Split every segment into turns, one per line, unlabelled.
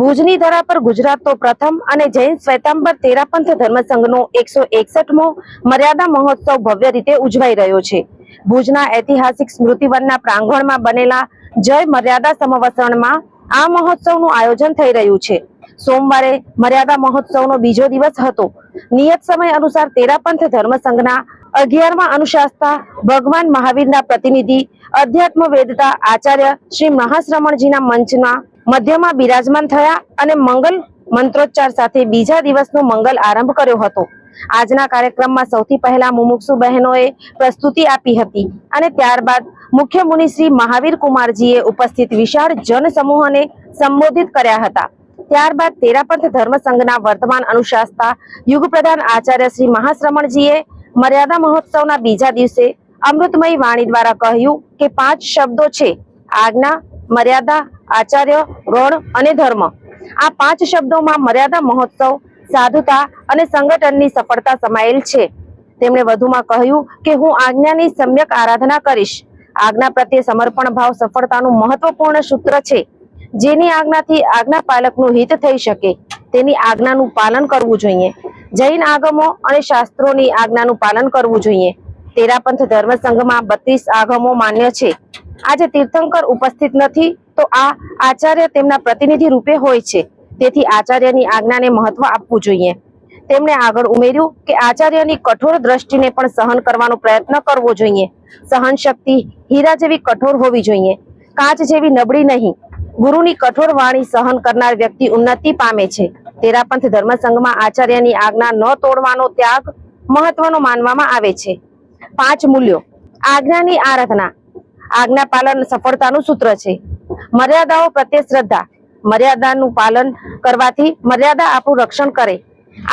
ભુજની ધરા પર ગુજરાતનો પ્રથમ અને જૈન શ્વેતાંબર તેરાપંથ ધર્મસંઘનો એકસો એકસઠમો મર્યાદા મહોત્સવ ભવ્ય રીતે ઉજવાઈ રહ્યો છે. ભુજના ઐતિહાસિક સ્મૃતિવનના પ્રાંગણમાં બનેલા જય મર્યાદા સમવસરણમાં આ મહોત્સવનું આયોજન થઈ રહ્યું છે. સોમવારે મર્યાદા મહોત્સવનો બીજો દિવસ હતો. નિયત સમય અનુસાર તેરાપંથ ધર્મસંઘના અગિયારમાં અનુશાસતા ભગવાન મહાવીરના પ્રતિનિધિ અધ્યાત્મ વેદતા આચાર્ય શ્રી મહાશ્રમણજીના મંચના મધ્યમાં બિરાજમાન થયા અને મંગલ મંત્રોચ્ચાર સાથે બીજા દિવસનો મંગલ આરંભ કર્યો હતો. આજના કાર્યક્રમમાં સૌથી પહેલા મુમુક્ષુ બહેનોએ પ્રસ્તુતિ આપી હતી અને ત્યારબાદ મુખ્ય મુનિ શ્રી મહાવીર કુમારજીએ ઉપસ્થિત વિશાળ જનસમૂહને સંબોધિત કર્યા હતા. ત્યારબાદ તેરાપંથ ધર્મ સંઘના વર્તમાન અનુશાસતા યુગ પ્રધાન આચાર્ય શ્રી મહાશ્રમણજીએ મર્યાદા મહોત્સવના બીજા દિવસે અમૃતમય વાણી દ્વારા કહ્યું કે પાંચ શબ્દો છે. આજ્ઞા, મર્યાદા આચાર્ય ગણ અને ધર્મ. આ પાંચ શબ્દોમાં મર્યાદા, મહોત્સવ, સાધુતા અને સંગઠનની સફળતા સમાયેલ છે. તેમણે વધુમાં કહ્યું કે હું આજ્ઞાની સમ્યક આરાધના કરીશ. આજ્ઞા પ્રત્યે સમર્પણ ભાવ સફળતાનું મહત્વપૂર્ણ સૂત્ર છે. જેની આજ્ઞાથી આજ્ઞા પાલકનું હિત થઈ શકે, તેની આજ્ઞાનું પાલન કરવું જોઈએ. જૈન આગમો અને શાસ્ત્રોની આજ્ઞાનું પાલન કરવું જોઈએ. તેરાપંથ ધર્મ સંઘમાં બત્રીસ આગમો માન્ય છે. આજે તીર્થંકર ઉપસ્થિત નથી. તો આ આચાર્ય તેમના પ્રતિનિધિ રૂપે હોય છે. તેથી આચાર્યની આજ્ઞાને મહત્વ આપવું જોઈએ. તેમણે આગળ ઉમેર્યું કે આચાર્યની કઠોર દ્રષ્ટિને પણ સહન કરવાનો પ્રયત્ન કરવો જોઈએ. સહન શક્તિ હીરા જેવી કઠોર હોવી જોઈએ. કાચ જેવી નબળી નહીં. ગુરુની કઠોર વાણી સહન કરનાર વ્યક્તિ ઉન્નતિ પામે છે. તેરાપંથ ધર્મ સંઘમાં આચાર્યની આજ્ઞા ન તોડવાનો ત્યાગ મહત્વનો માનવામાં આવે છે. પાંચ મૂલ્યો. આજ્ઞાની આરાધના. આજ્ઞા પાલન સફળતાનું સૂત્ર છે. મર્યાદાઓ પ્રત્યે શ્રદ્ધા, મર્યાદાનું પાલન કરવાથી મર્યાદા આપણું રક્ષણ કરે.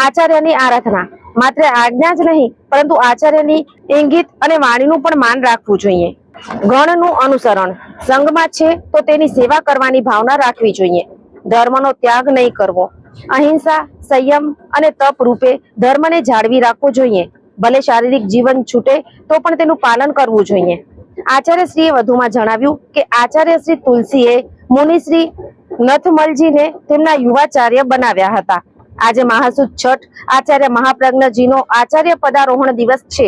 આચાર્યની આરાધના, માત્ર આજ્ઞા જ નહીં, પરંતુ આચાર્યની ઇંગિત અને વાણીનું પણ માન રાખવું જોઈએ. ગણનું અનુસરણ સંઘમાં છે તો તેની સેવા કરવાની ભાવના રાખવી જોઈએ. ધર્મનો ત્યાગ નહીં કરવો. અહિંસા, સંયમ અને તપ રૂપે ધર્મને જાળવી રાખવો જોઈએ. ભલે શારીરિક જીવન છૂટે તો પણ તેનું પાલન કરવું જોઈએ. આચાર્યશ્રીએ વધુમાં જણાવ્યું કે આચાર્યશ્રી તુલસીએ મુનિશ્રી નથમલજીને તેમના યુવાચાર્ય બનાવ્યા હતા. આજે મહાસુદ છઠ આચાર્ય મહાપ્રજ્ઞજીનો આચાર્ય પદારોહણ દિવસ છે.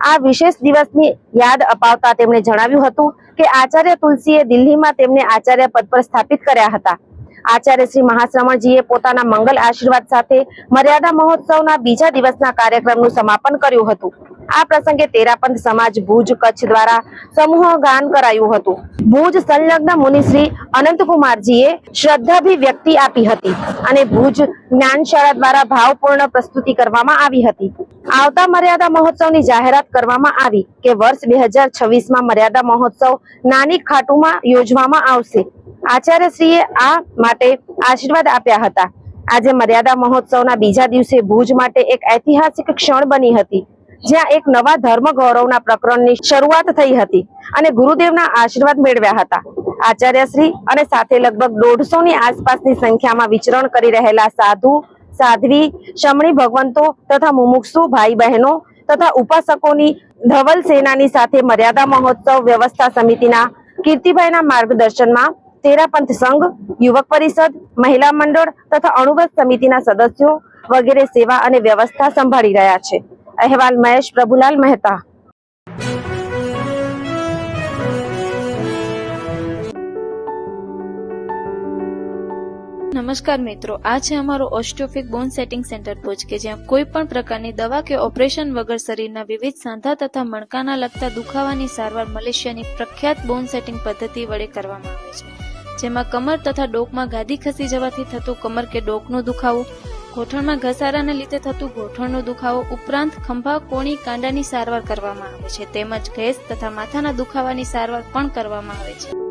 આ વિશેષ દિવસની યાદ અપાવતા તેમણે જણાવ્યું હતું કે આચાર્ય તુલસીએ દિલ્હીમાં તેમને આચાર્ય પદ પર સ્થાપિત કર્યા હતા. આચાર્ય શ્રી મહાશ્રમણજીએ પોતાના મંગલ આશીર્વાદ સાથે મર્યાદા મહોત્સવના બીજા દિવસના કાર્યક્રમનું સમાપન કર્યું હતું. આ પ્રસંગે તેરાપંથ સમાજ ભુજ કચ્છ દ્વારા સમૂહ ગાન કરાયું હતું. ભુજ સંલગ્ન મુનિશ્રી અનંતકુમારજીએ શ્રદ્ધાભિવ્યક્તિ આપી હતી અને ભુજ જ્ઞાનશાળા દ્વારા ભાવપૂર્ણ પ્રસ્તુતિ કરવામાં આવી હતી. આવતા મર્યાદા મહોત્સવની જાહેરાત કરવામાં આવી કે વર્ષ બે હજાર છવ્વીસમાં મર્યાદા મહોત્સવ નાની ખાટુમાં યોજવામાં આવશે. આચાર્યશ્રીએ આ માટે આશીર્વાદ આપ્યા હતા. આજે મર્યાદા મહોત્સવના બીજા દિવસે ભુજ માટે એક ઐતિહાસિક ક્ષણ બની હતી. જ્યાં એક નવા ધર્મ ગૌરવના પ્રકરણની શરૂઆત થઈ હતી અને ગુરુદેવના આશીર્વાદ મેળવ્યા હતા. આચાર્યશ્રી અને સાથે લગભગ દોઢસો ની આસપાસની સંખ્યામાં વિચરણ કરી રહેલા સાધુ, સાધ્વી, શમણી ભગવંતો તથા મુમુક્ષુ ભાઈ બહેનો તથા ઉપાસકોની ધવલ સેનાની સાથે મર્યાદા મહોત્સવ વ્યવસ્થા સમિતિના કીર્તિભાઈના માર્ગદર્શનમાં તેરાપંથ સંઘ, યુવક પરિષદ, મહિલા મંડળ તથા અણુવ્રત સમિતિના સદસ્યો વગેરે સેવા અને વ્યવસ્થા સંભાળી રહ્યા છે. અહેવાલ મહેશ પ્રભુલાલ મહેતા
નમસ્કાર મિત્રો આ છે અમારું ઓસ્ટિયોફિક બોન સેટિંગ સેન્ટર ભુજ કે જ્યાં કોઈ પણ પ્રકારની દવા કે ઓપરેશન વગર શરીરના વિવિધ સાંધા તથા મણકાના લગતા દુખાવાની સારવાર મલેશિયાની પ્રખ્યાત બોન સેટિંગ પદ્ધતિ વડે કરવામાં આવે છે જેમાં કમર તથા ડોકમાં ગાદી ખસી જવાથી થતું કમર કે ડોકનો દુખાવો ગોઠણમાં ઘસારાને લીધે થતું ગોઠણનો દુખાવો ઉપરાંત ખંભા, કોણી, કાંડાની સારવાર કરવામાં આવે છે. તેમજ ગેસ તથા માથાના દુખાવાની સારવાર પણ કરવામાં આવે છે.